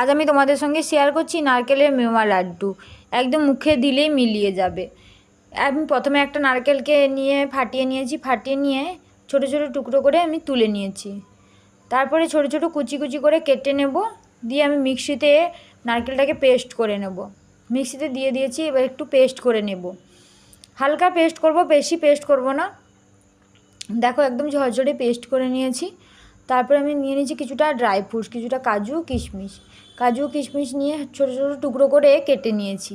আজ আমি তোমাদের সঙ্গে শেয়ার করছি নারকেলের মেওয়া লাড্ডু। একদম মুখে দিলেই মিলিয়ে যাবে। আমি প্রথমে একটা নারকেলকে নিয়ে ফাটিয়ে নিয়েছি, ফাটিয়ে নিয়ে ছোট ছোট টুকরো করে আমি তুলে নিয়েছি। তারপরে ছোট ছোট কুচি কুচি করে কেটে নেব, দিয়ে আমি মিক্সিতে নারকেলটাকে পেস্ট করে নেব। মিক্সিতে দিয়ে দিয়েছি, এবার একটু পেস্ট করে নেব। হালকা পেস্ট করব, বেশি পেস্ট করব না। দেখো একদম ঝরঝরে পেস্ট করে নিয়েছি। তারপরে আমি নিয়ে নিয়েছি কিছুটা ড্রাই ফ্রুটস কিছুটা কাজু, কিশমিশ। কাজু কিশমিশ নিয়ে ছোটো ছোটো টুকরো করে কেটে নিয়েছি।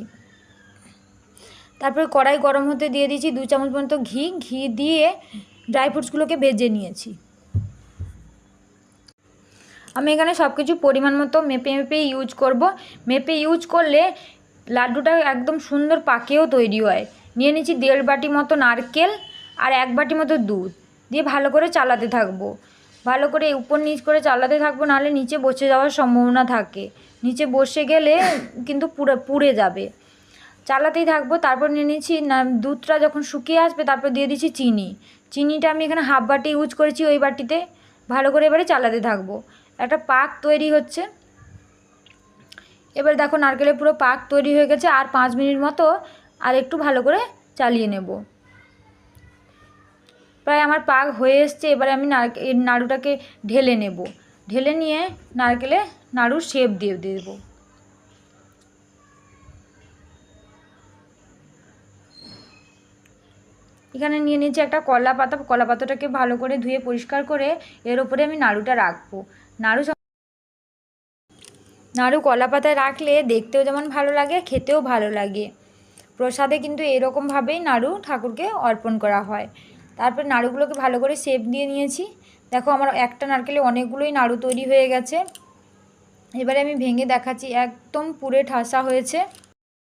তারপরে কড়াই গরম হতে দিয়ে দিয়েছি দু চামচ পর্যন্ত ঘি। ঘি দিয়ে ড্রাই ফ্রুটসগুলোকে ভেজে নিয়েছি। আমি এখানে সব কিছু পরিমাণ মতো মেপে মেপে ইউজ করব। মেপে ইউজ করলে লাড্ডুটা একদম সুন্দর পাকেও তৈরি হয়। নিয়ে নিয়েছি দেড় বাটি মতো নারকেল আর এক বাটি মতো দুধ। দিয়ে ভালো করে চালাতে থাকব। ভালো করে উপর নিচ করে চালাতে থাকব, নাহলে নিচে বসে যাওয়ার সম্ভাবনা থাকে। নিচে বসে গেলে কিন্তু পুরো পুড়ে যাবে। চালাতেই থাকব, তারপর নিয়ে নিয়েছি না, দুধটা যখন শুকিয়ে আসবে, তারপর দিয়ে দিচ্ছি চিনি। চিনিটা আমি এখানে হাফ বাটি ইউজ করেছি ওই বাটিতে। ভালো করে এবারে চালাতে থাকব। একটা পাক তৈরি হচ্ছে। এবার দেখো নারকেলের পুরো পাক তৈরি হয়ে গেছে, আর পাঁচ মিনিট মতো আর একটু ভালো করে চালিয়ে নেব। প্রায় আমার পাক হয়ে এসছে, এবারে আমি নাড়ুটাকে ঢেলে নেব। ঢেলে নিয়ে নারকেলে নাড়ুর শেপ দিয়ে দেবো। এখানে নিয়ে নিয়েছি একটা কলা পাতা। কলা পাতাটাকে ভালো করে ধুয়ে পরিষ্কার করে এর ওপরে আমি নাড়ুটা রাখব। নাড়ু নাড়ু কলা পাতায় রাখলে দেখতেও যেমন ভালো লাগে, খেতেও ভালো লাগে। প্রসাদে কিন্তু এরকমভাবেই নাড়ু ঠাকুরকে অর্পণ করা হয়। তারপর নাড়ুগুলোকে ভালো করে শেপ দিয়ে নিয়েছি। দেখো আমার একটা নারকেলে অনেকগুলোই নাড়ু তৈরি হয়ে গেছে। এবারে আমি ভেঙে দেখাচ্ছি, একদম পুরে ঠাসা হয়েছে।